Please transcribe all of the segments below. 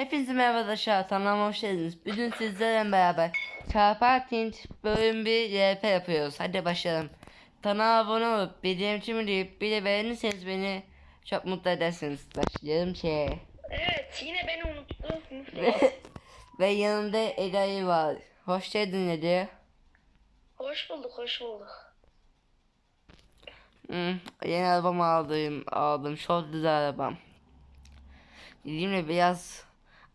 Hepinize merhaba arkadaşlar. Kanalıma hoş geldiniz. Bugün sizlerle beraber Çarpar Tinç bölüm bir RP yapıyoruz. Hadi başlayalım. Kanala abone olup bildirimimi deyip bir de beğenirseniz beni çok mutlu edersiniz. Başlayalım şeye. Evet yine beni unuttu. Ve, ve yanımda Eda'yı var. Hoş geldin Eda. hoş bulduk hoş bulduk. Hmm, yeni arabamı aldım. Aldım. Çok güzel arabam. Dediğimle biraz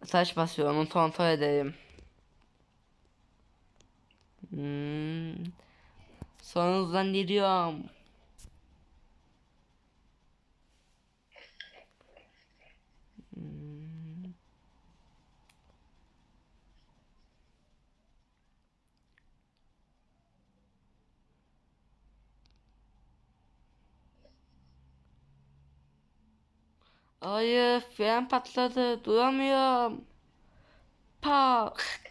taş basıyor. Onu kontrol edelim. Hmm. Sonunuzdan geliyorum. Hayır, fren patladı. Duramıyorum. Pak.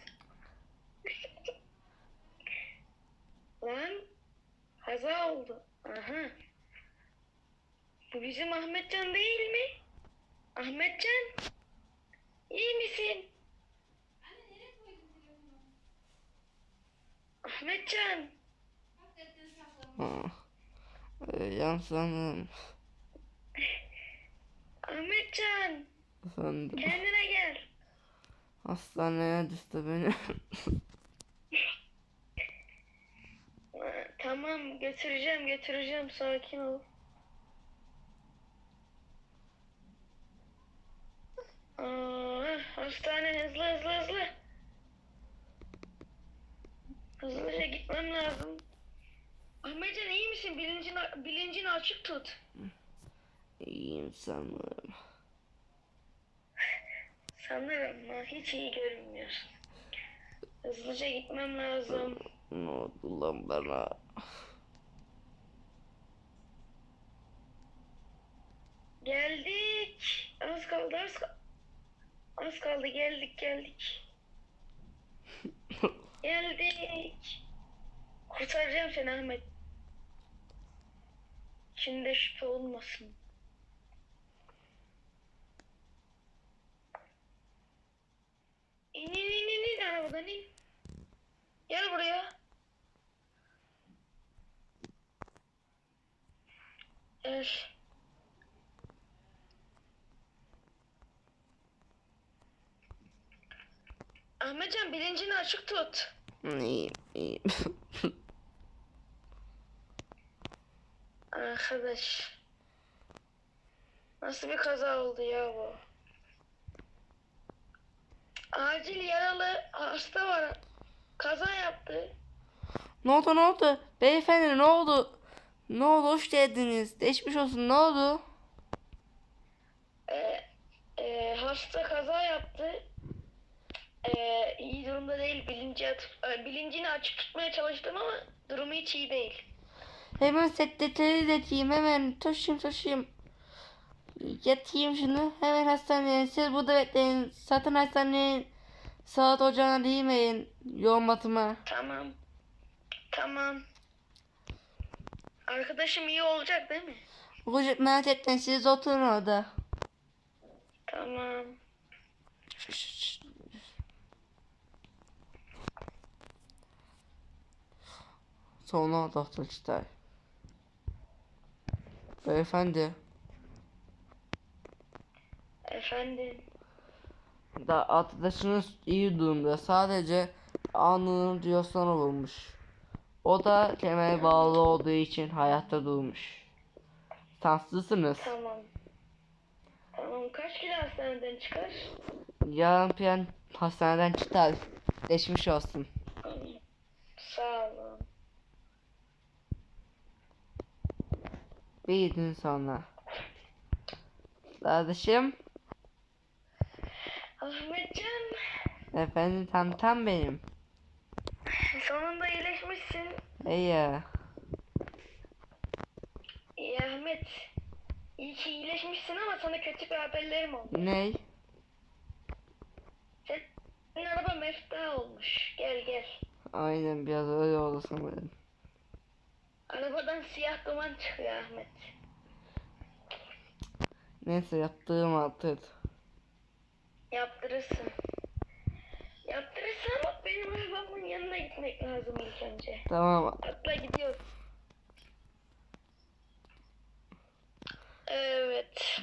Lan kaza oldu. Aha. Bu bizim Ahmetcan değil mi? Ahmetcan. İyi misin? Ahmetcan. Ah. Yan sanırım. Ahmetcan. Sandım. Kendine gel. Hastaneye düştü beni. Tamam götüreceğim götüreceğim sakin ol. Aa, hastane hızlı hızlı hızlı. Hızlıca gitmem lazım. Ahmetcan iyi misin? Bilincini, bilincini açık tut. İyiyim sanırım. Sanırım ama hiç iyi görünmüyorsun. Hızlıca gitmem lazım. Ne oldu lan bana? Geldik. Az kaldı az kaldı. Az kaldı geldik geldik. Geldik. Kurtaracağım seni Ahmet. İçinde şüphe olmasın. İn in in in, in arabadan in. Gel buraya. Gel. Ahmetcan bilincini açık tut. İyiyim, iyiyim. Arkadaş. Nasıl bir kaza oldu ya bu? Acil yaralı hasta var. Kaza yaptı. ne oldu ne oldu? Beyefendi ne oldu? Ne oldu hoş geldiniz. Geçmiş olsun ne oldu? Ee, e, hasta kaza yaptı. Ee, iyi durumda değil. Bilinci at- e, bilincini açık tutmaya çalıştım ama durumu hiç iyi değil. Hemen sekreteri ileteyim hemen taşıyayım taşıyayım. Yatayım şunu hemen hastaneye. Siz burada bekleyin. Satın hastanenin saat ocağına değmeyin. Yoğun batıma. Tamam. Tamam. Arkadaşım iyi olacak değil mi? Hocam merak etmeyin siz oturun orada. Tamam. Sonra doktor çıkar. Beyefendi. Efendim. Da arkadaşınız iyi durumda. Sadece alnının diyosuna vurmuş. O da kemere bağlı olduğu için hayatta durmuş. Şanslısınız. Tamam. Tamam. Kaç kilo hastaneden çıkar? Yarın piyan hastaneden çıkar. Geçmiş olsun. Sağ olun. Bir gün sonra. Kardeşim. Ahmetcan. Efendim tam tam benim. Sonunda iyileşmişsin. Hey ya. İyi Ahmet. İyi ki iyileşmişsin ama sana kötü bir haberlerim oldu. Ney? Senin araba mefta olmuş. Gel gel. Aynen biraz öyle oldu sanırım. Arabadan siyah duman çıkıyor Ahmet. Neyse yaptığım artık. Yaptırırsın. Yaptırırsın ama benim arabamın yanına gitmek lazım ilk önce. Tamam. Atla gidiyor. Evet.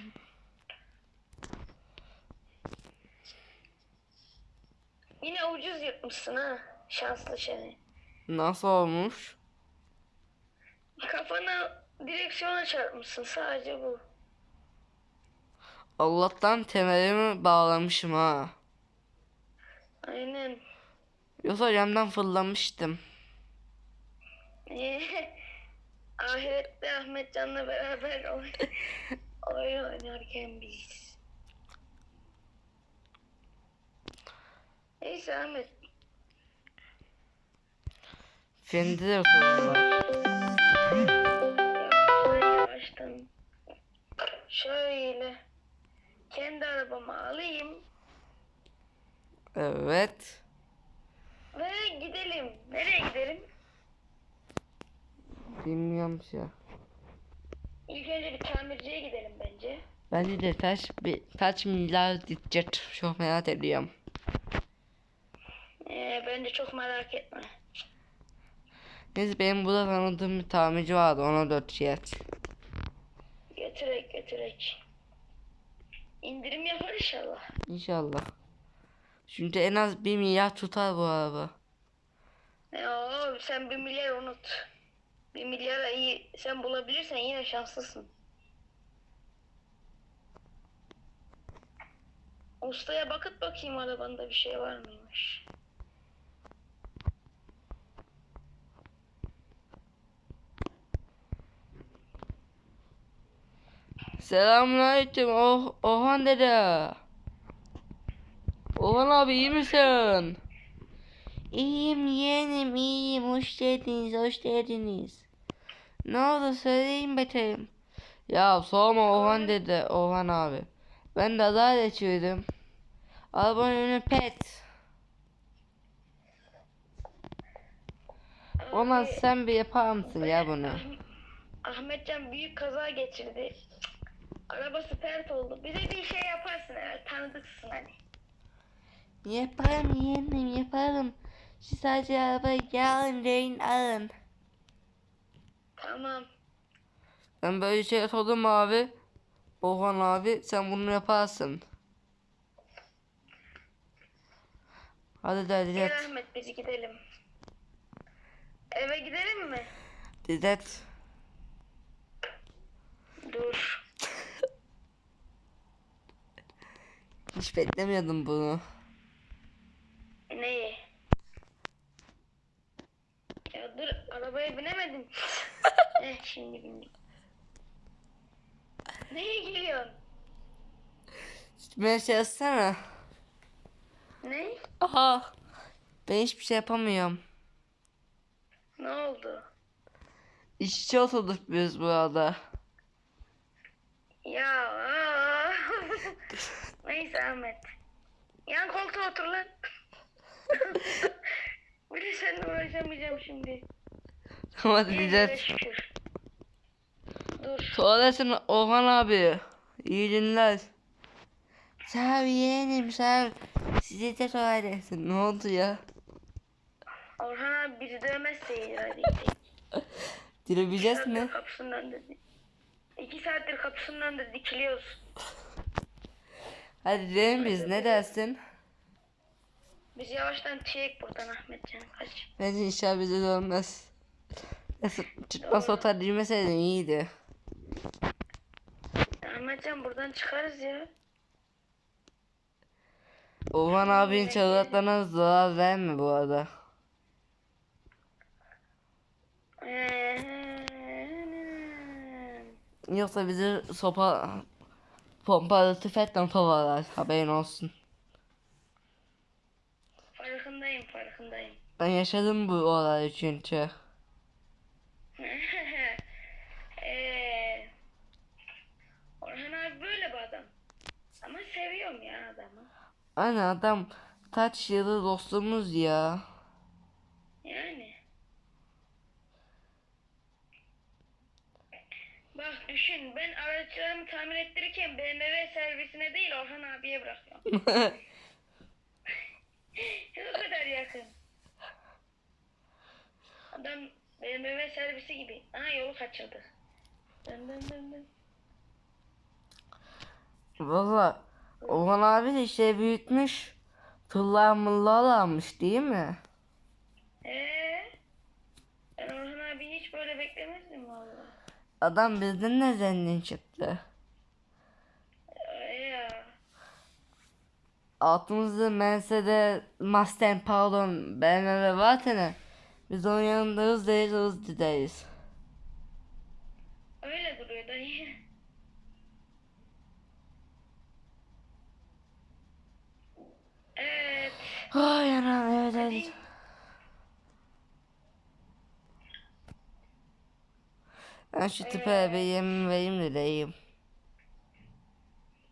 Yine ucuz yırtmışsın ha. Şanslı şey. Nasıl olmuş? Kafana direksiyona çarpmışsın sadece bu. Allah'tan temelimi bağlamışım ha. Aynen. Yoksa camdan fırlamıştım. Ahirette Ahmet Can'la beraber oy- oyun oynarken biz. Neyse Ahmet. Fendi de yavaştan. Şöyle. Kendi arabamı alayım Evet. ve gidelim. Nereye gidelim? Bilmiyorum ki. İlk önce bir tamirciye gidelim bence. Bence de kaç, bir, kaç milyar gidecek çok merak ediyorum. Ee, bence çok merak etme. Neyse benim burada tanıdığım bir tamirci vardı ona dört fiyat. Götürek götürek. İndirim yapar inşallah. İnşallah. Şimdi en az bir milyar tutar bu araba. Ya sen bir milyar unut. Bir milyara iyi sen bulabilirsen yine şanslısın. Ustaya bakıp bakayım arabanda bir şey var mıymış. Selamünaleyküm. Oh, Ohan dede. Ohan abi iyi misin? İyiyim yeğenim iyiyim. Hoş geldiniz hoş geldiniz. Ne oldu söyleyin bakayım. Ya sorma Ohan dede. Ohan abi. Ben de azar geçirdim. Arabanın önü pet. Abi, sen bir yapar mısın ya bunu? Ah- Ahmetcan büyük kaza geçirdi. Cık, Arabası pert oldu. Bize bir şey yaparsın herhalde. Tanıdıksın hani. Yaparım yeğenim yaparım. Siz sadece arabayı yarın deyin alın. Tamam. Ben böyle şey sordum abi? Orhan abi sen bunu yaparsın. Hadi de Gel Didet. Ahmet biz gidelim. Eve gidelim mi? Didet. Dur. Hiç beklemiyordum bunu. Neyi? Ya dur arabaya binemedim. eh şimdi bindim. Neye gülüyorsun? Beni şey etsene. Ne? Aha. Ben hiçbir şey yapamıyorum. Ne oldu? İşçi oturduk biz bu arada. Ya. Neyse Ahmet. Yan koltuğa otur lan. Bir de seninle uğraşamayacağım şimdi. Hadi İyi, Didet. şükür. Dur. Tuvaletsin Orhan abi. İyi günler. Sağ ol yeğenim sağ ol. Size de tuvaletsin. Ne oldu ya? Orhan abi bizi dövmezse iyi hadi. Direbileceğiz mi? Kapısının önünde. İki saattir kapısının önünde dikiliyoruz. Hadi gidelim biz ne dersin? Biz yavaştan tüyek buradan Ahmetcan kaç. Bence inşallah bize dönmez. Çıkmaz otel girmeseydin iyiydi. Ahmetcan buradan çıkarız ya. Orhan abinin çığlıklarına zarar verme bu arada. Yoksa bizi sopa pompalı tüfekle kovalar haberin olsun. Farkındayım farkındayım. Ben yaşadım bu olayı çünkü. Eee Orhan abi böyle bir adam. Ama seviyorum ya adamı. Anne adam kaç yılı dostumuz ya. Düşün ben araçlarımı tamir ettirirken BMW servisine değil Orhan abiye bırakıyorum. o kadar yakın. Adam BMW servisi gibi. Aha yolu kaçırdı. Dön dön dön dön. Valla Orhan abi de işte büyütmüş. Tırlar mırlar almış değil mi? Eee Adam bizden de zengin çıktı. Altımızda Mercedes, Mustang pardon BMW varken biz onun yanında hızdayız hızlıdayız. Öyle duruyor dayı. Evet. Ay anam evet evet. Ben şu tipe yemin vereyim de deyim.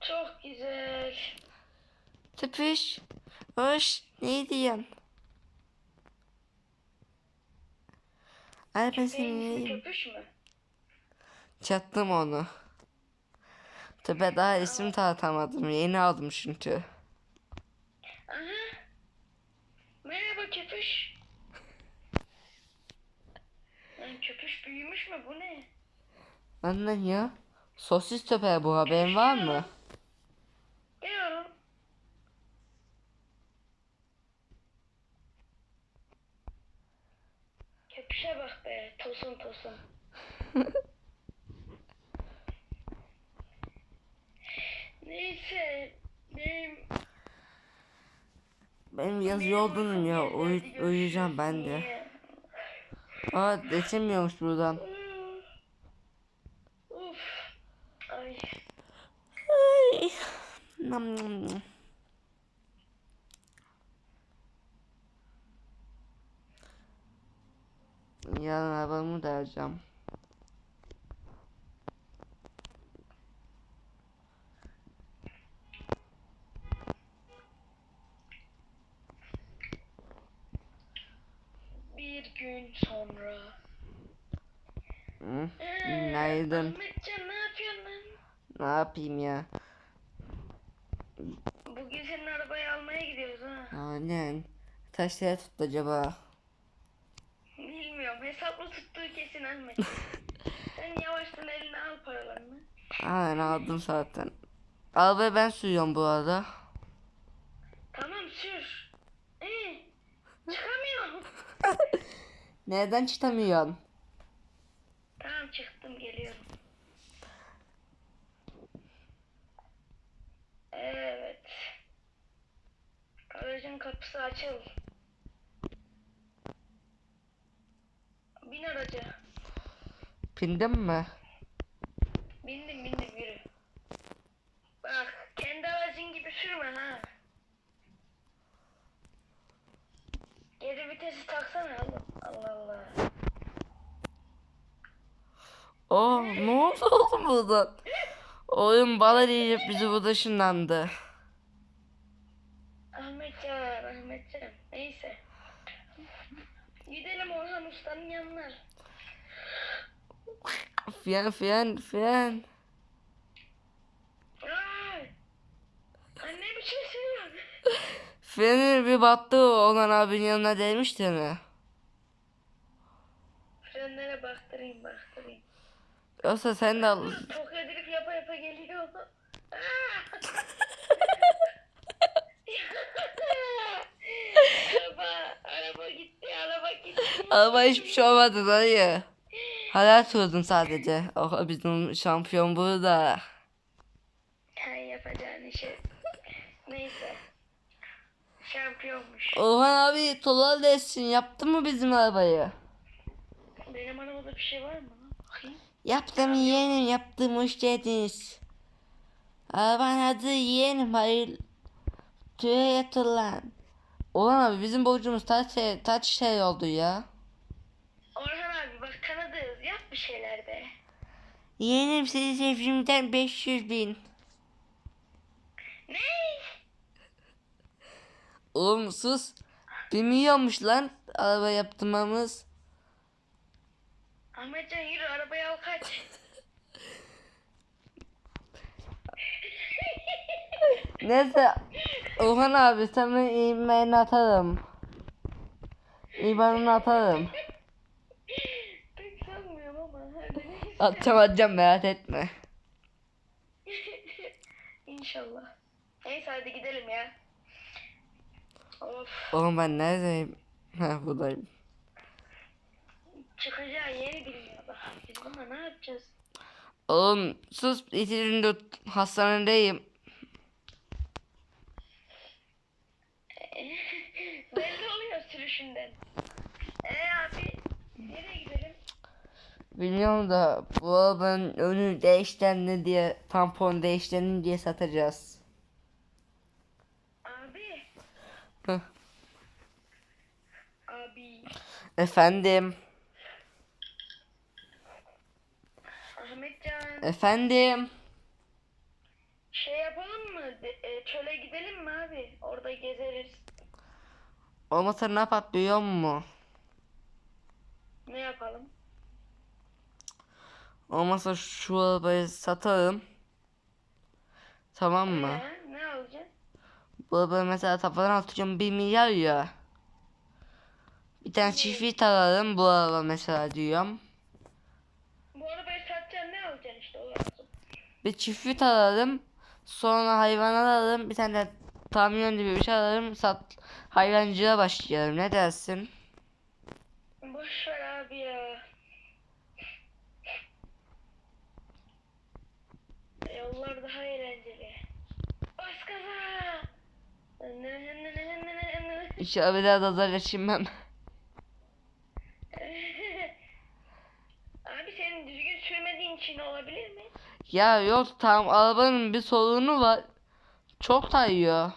Çok güzel. Tipiş. Hoş. Ne diyorsun? Ay ben seni Benim köpüş mü? Çattım onu. Tipe daha isim tanıtamadım. Yeni aldım çünkü. Aha. Merhaba köpüş. Lan mü? Bu ne? Annen ya. Sosis töpe bu haberin var mı? Oğlum. Köpüşe bak be. Tosun tosun. Neyse. Benim Benim yaz yoldum ya. Uy uyuyacağım ben de. Aa geçemiyormuş buradan. Uf. Ay. Ay. Nam nam nam. Yarın arabamı da alacağım. Bir gün sonra. Hı? Ee, Günaydın. Ahmetcan ne yapıyorsun? Ne yapayım ya? Bugün senin arabayı almaya gidiyoruz ha. Aynen. Kaç lira tuttu acaba? Bilmiyorum. Hesaplı tuttuğu kesin Ahmet. Sen yavaştan eline al paralarını. Aynen aldım zaten. Arabayı ben sürüyorum bu arada. Tamam sür. Ee, çıkamıyorum. Nereden çıkamıyorsun? tamam çıktım geliyorum. Evet. Aracın kapısı açıl. Bin araca. Pindin mi? Bindim bindim yürü. Bak kendi aracın gibi sürme ha. Geri vitesi taksana oğlum. Allah Allah. Oh ne oldu oğlum buradan? Oyun bala diyecek bizi burada ışınlandı. Ahmetcan, Ahmetcan. Neyse. Gidelim Orhan Usta'nın yanına. Fren fren. Ay! Anne bir şey söylüyor. Freni bir battı olan abinin yanına değmişti mi? Frenlere baktırayım baktırayım. Yoksa sen de al. Tok edilip yapa yapa geliyor. Aa! araba, araba gitti, araba gitti. Araba hiçbir şey olmadı dayı. Hayal sordum sadece. Oh bizim şampiyon burada. Ha yapacağın işi. Neyse. Şampiyonmuş. Orhan abi tolal desin yaptı mı bizim arabayı? Benim arabada bir şey var mı? Bakayım. Yaptım yeğenim yaptım hoş geldiniz. Arabanın adı yeğenim hayır. Tüye yatır lan. Orhan abi bizim borcumuz kaç şey, kaç şey oldu ya? Orhan abi bak tanıdığız. Yap bir şeyler be. Yeğenim sizi sevgimden 500 bin. Ne? Oğlum sus. Bir milyonmuş lan araba yaptırmamız. Ahmetcan yürü arabaya al kaç. Neyse Orhan abi sana e-mailini atarım. İbanını atarım. Atacağım merak etme. İnşallah. Neyse hadi gidelim ya. Of. Oğlum ben neredeyim? Ha buradayım. Çıkacağı yeri bilmiyor bak. Biz bununla ne yapacağız? Oğlum sus İzmir'de hastanedeyim. Belli oluyor sürüşünden. Ee abi nereye gidelim? Bilmiyorum da bu arabanın önü değişlendi diye tampon değişlendi diye satacağız. Abi. Abi. Efendim. Ahmetcan. Efendim. Şey yapalım mı? E, çöle gidelim mi abi? Orada gezeriz. Olmasa ne yapak biliyor musun? Ne yapalım? Olmasa şu arabayı satarım. Tamam mı? Ee, ne alacaksın? Bu arabayı mesela tafadan atacağım 1 milyar ya. Bir tane çiftlik alalım bu araba mesela diyorum. Bu arabayı satacaksın ne alacaksın işte o lazım. Bir çiftlik alalım. Sonra hayvan alalım. Bir tane de kamyon gibi bir şey alalım. Sat hayvancılığa başlayalım. Ne dersin? Boş ver abi ya. Yollar daha eğlenceli. Bas gaza. İnşallah bir daha da zarar geçirmem. Abi senin düzgün sürmediğin için olabilir mi? Ya yok tamam arabanın bir sorunu var. Çok kayıyor.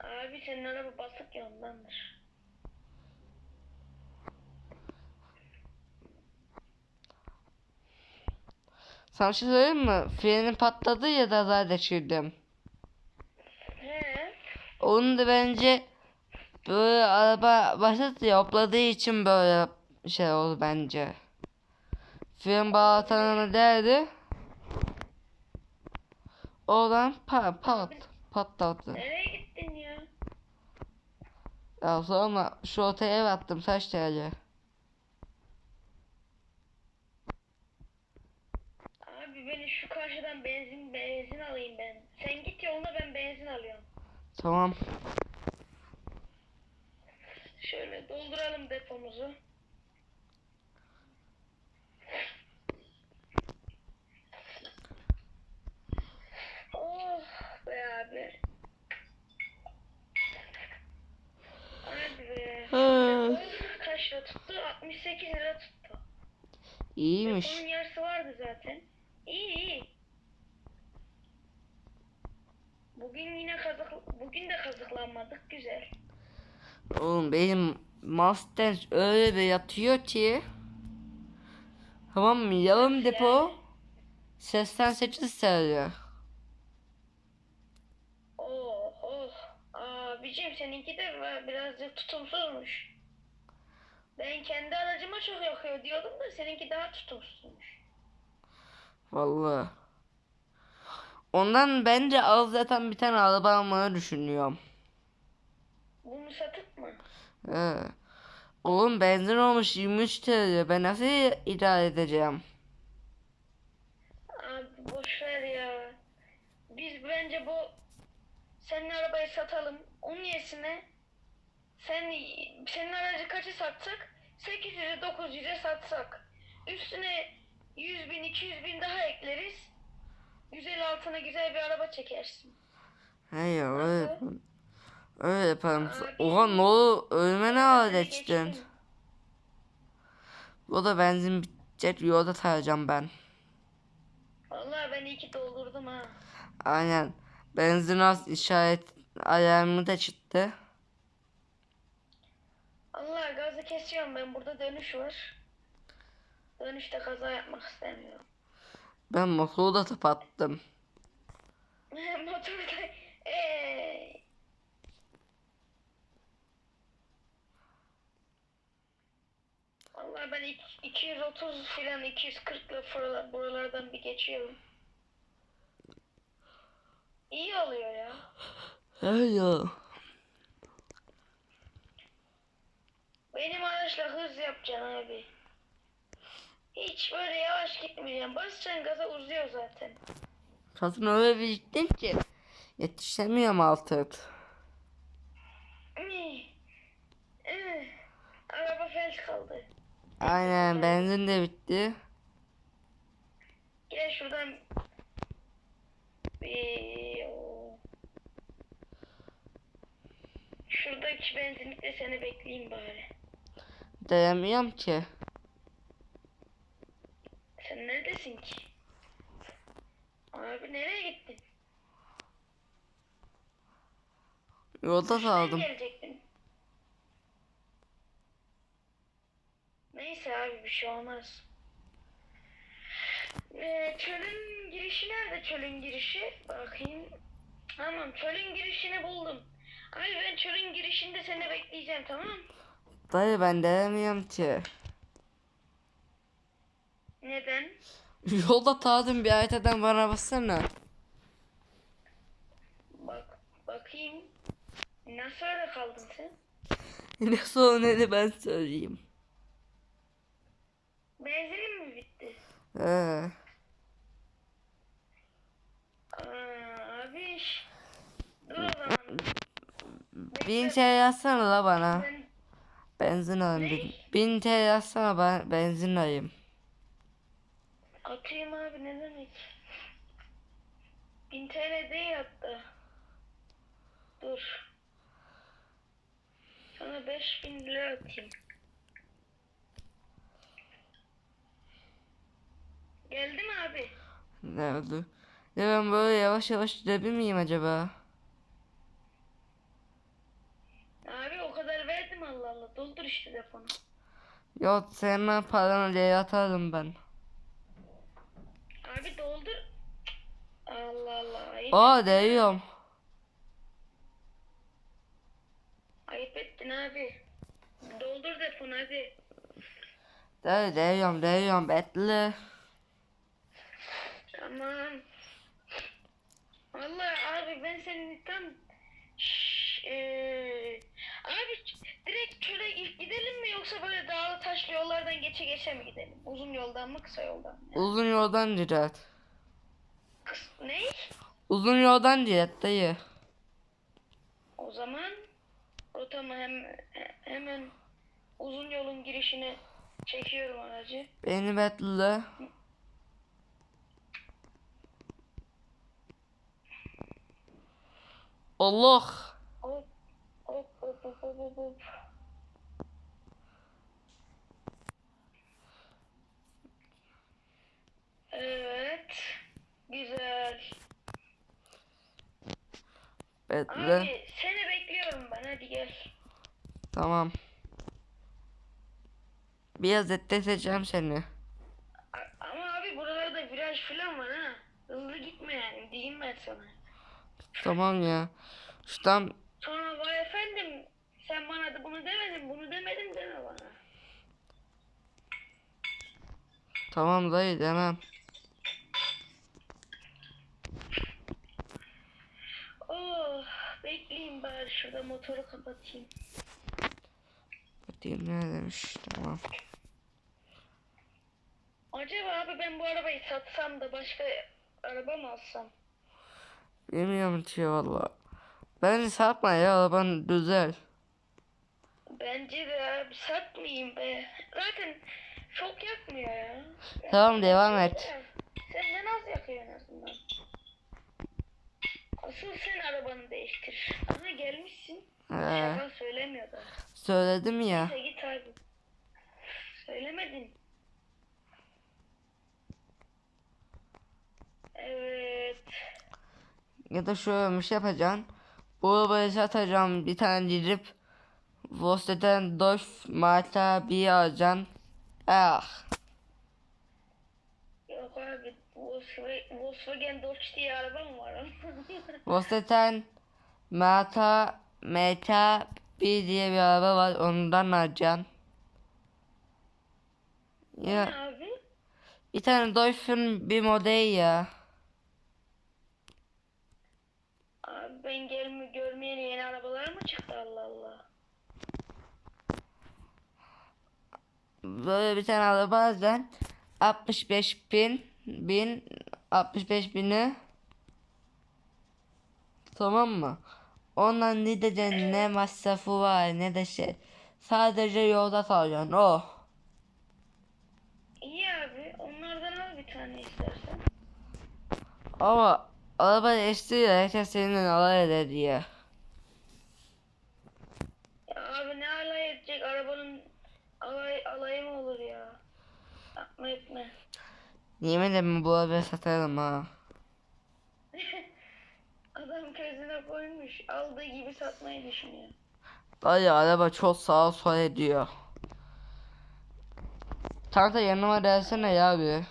Abi senin araba basık ya ondandır. Sana bir şey söyleyeyim mi? Frenim patladı ya da zarar geçirdim. He. Onun da bence böyle araba ya hopladığı için böyle şey oldu bence. Fren bağlatanı derdi. Oradan pat pat patladı. Nereye gittin ya? Ya sonra şu otaya ev attım kaç TL. Abi beni şu karşıdan benzin benzin alayım ben. Sen git yoluna ben benzin alıyorum. Tamam. Şöyle dolduralım depomuzu. Oh be abi. Hadi be. Ha, Kaç lira tuttu? 68 lira tuttu. İyiymiş. Onun yarısı vardı zaten. İyi iyi. Bugün yine kazık bugün de kazıklanmadık güzel. Oğlum benim Mustang öyle bir yatıyor ki. Tamam mı? Yarım depo 88 TL. Oh oh. Abicim seninki de birazcık tutumsuzmuş. Ben kendi aracıma çok yakıyor diyordum da seninki daha tutumsuzmuş. Vallahi. Ondan ben de az zaten bir tane araba almayı düşünüyorum. Bunu satıp mı? He. Oğlum benzin olmuş 23 TL. Ben nasıl idare edeceğim? Abi boş ver ya. Biz bence bu senin arabayı satalım. Onun yerine sen senin aracı kaçı satsak? 800'e 900'e satsak. Üstüne 100 bin 200 bin daha ekleriz. Güzel altına güzel bir araba çekersin. He ya öyle yapalım. Öyle yapalım. Abi. Oha ne oldu? Ölme ne geçtim. O da benzin bitecek yolda tarayacağım ben. Vallahi ben iyi ki doldurdum ha. Aynen. Benzin az işaret alarmı da çıktı. Allah gazı kesiyorum ben burada dönüş var. Dönüşte kaza yapmak istemiyorum. Ben motoru da kapattım. Motorda eee Vallahi ben ik- 230 filan 240 ile buralar- buralardan bir geçiyorum. İyi oluyor ya. He ya. Benim araçla hız yapacaksın abi. Hiç böyle yavaş gitmeyeceğim. Basacaksın gaza uzuyor zaten. Kadın öyle bir gittin ki. Yetişemiyorum artık. Araba felç kaldı. Aynen benzin de bitti. Gel şuradan. Bir... Şuradaki benzinlikte seni bekleyeyim bari. Dayanmıyorum ki. Sen neredesin ki? Abi nereye gittin? Yolda kaldım. gelecektin. Neyse abi bir şey olmaz. Ee, çölün girişi nerede çölün girişi? Bakayım. Tamam çölün girişini buldum. Abi ben çölün girişinde seni bekleyeceğim tamam mı? Dayı ben dayanamıyorum ki. Neden? Yolda kaldım bir haritadan bana baksana. Bak bakayım. Nasıl öyle kaldın sen? Ne sorun ne ben söyleyeyim. Benzinin mi bitti? Ee, Aa, abi iş. Dur o zaman. bin TL yazsana la bana. Ben Benzin alayım. Ne? Bin TL yazsana ben benzin alayım. Atayım abi ne demek? 1000 TL değil hatta. Dur. Sana 5000 lira atayım. Geldi mi abi? Ne oldu? Ya ben böyle yavaş yavaş gidebilir miyim acaba? Abi o kadar verdim Allah Allah. Doldur işte telefonu. Yok senin paranı diye atarım ben. Abi doldur. Allah Allah. Ayıp, Aa değiyorum. ayıp ettin abi. Doldur telefonu hadi. Dayı değiyorum değiyorum bekle. Tamam. Vallahi abi ben senin tam Şşş, eee, abi direkt ilk gidelim mi yoksa böyle dağlı taşlı yollardan geçe geçe mi gidelim? Uzun yoldan mı kısa yoldan mı? Uzun yoldan gidelim. Ne? Uzun yoldan gidelim dayı. O zaman rotamı hem he- hemen uzun yolun girişine çekiyorum aracı. Beni bekle. Allah. Hop hop hop hop hop. hop. Evet. Güzel. Bekle. Abi seni bekliyorum ben hadi gel. Tamam. Biraz etleteceğim seni. Ama abi buralarda viraj falan var ha. Hızlı gitme yani diyeyim ben sana. Tamam ya. Şuradan Sonra vay efendim sen bana da bunu demedin bunu demedin deme bana. tamam dayı demem. Bekleyeyim bari şurada motoru kapatayım. Bakayım ne demiş. Tamam. Acaba abi ben bu arabayı satsam da başka araba mı alsam? Bilmiyorum ki valla. Beni satma ya araban güzel. Bence de abi satmayayım be. Zaten çok yakmıyor ya. Tamam devam et. Senden az yakıyor en azından. Asıl sen arabanı değiştir. Ama gelmişsin. Ee, Şaka söylemiyor da. söyledim ya. Neyse git abi. Söylemedin. Evet. Ya da şöyle bir şey yapacaksın. Bu arabayı satacağım bir tane gidip Voste'den Dodge Marta bir alacaksın. Ah. Yok abi. Volkswagen Dodge diye araba mı var? Voste'den Marta Meta bir diye bir araba var ondan alacaksın. ne Ya abi? bir tane Dodge'un bir modeli ya. Abi ben gelme görmeyeli yeni arabalar mı çıktı Allah Allah. Böyle bir tane araba alacaksın. 65 bin bin 65 bini tamam mı? Ondan ne de ne masrafı var ne de şey. Sadece yolda kalacaksın. Oh. İyi abi. Onlardan al bir tane istersen. Ama araba değiştiriyor. Herkes seninle alay eder diye. Ya abi ne alay edecek? Arabanın alay, alayı mı olur ya? Yapma etme. Yemin ederim bu arabayı satarım ha. Adam közüne koymuş. Aldığı gibi satmayı düşünüyor. Dayı araba çok sağa sola ediyor. Kanka yanıma gelsene ya bir.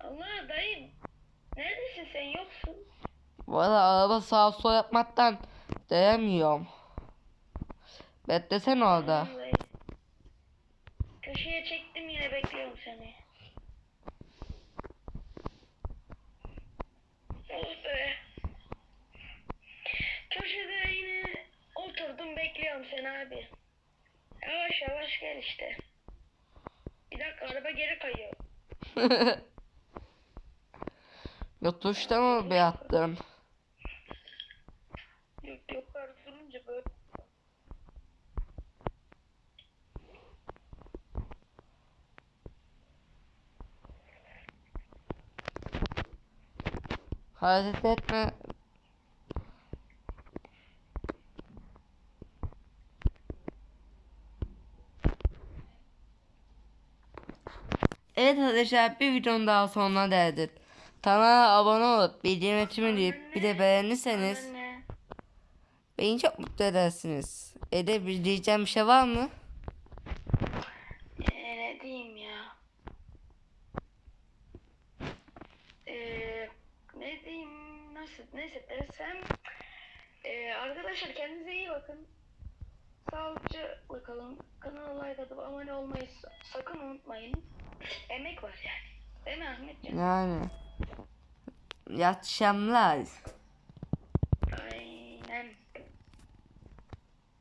Allah dayı. Neredesin sen yoksun? Valla araba sağa sola yapmaktan dayanmıyorum. Beklesene orada. Köşeye çektim yine bekliyorum seni. Oh be. Köşede yine oturdum bekliyorum seni abi. Yavaş yavaş gel işte. Bir dakika araba geri kayıyor. Yokuşta mı bir attın? Yok yukarı durunca böyle. Hareket etme. Evet arkadaşlar bir videonun daha sonuna geldik. Kanala abone olup bildirim açımı deyip bir de beğenirseniz beni çok mutlu edersiniz. Ede diyeceğim bir şey var mı? Shamlas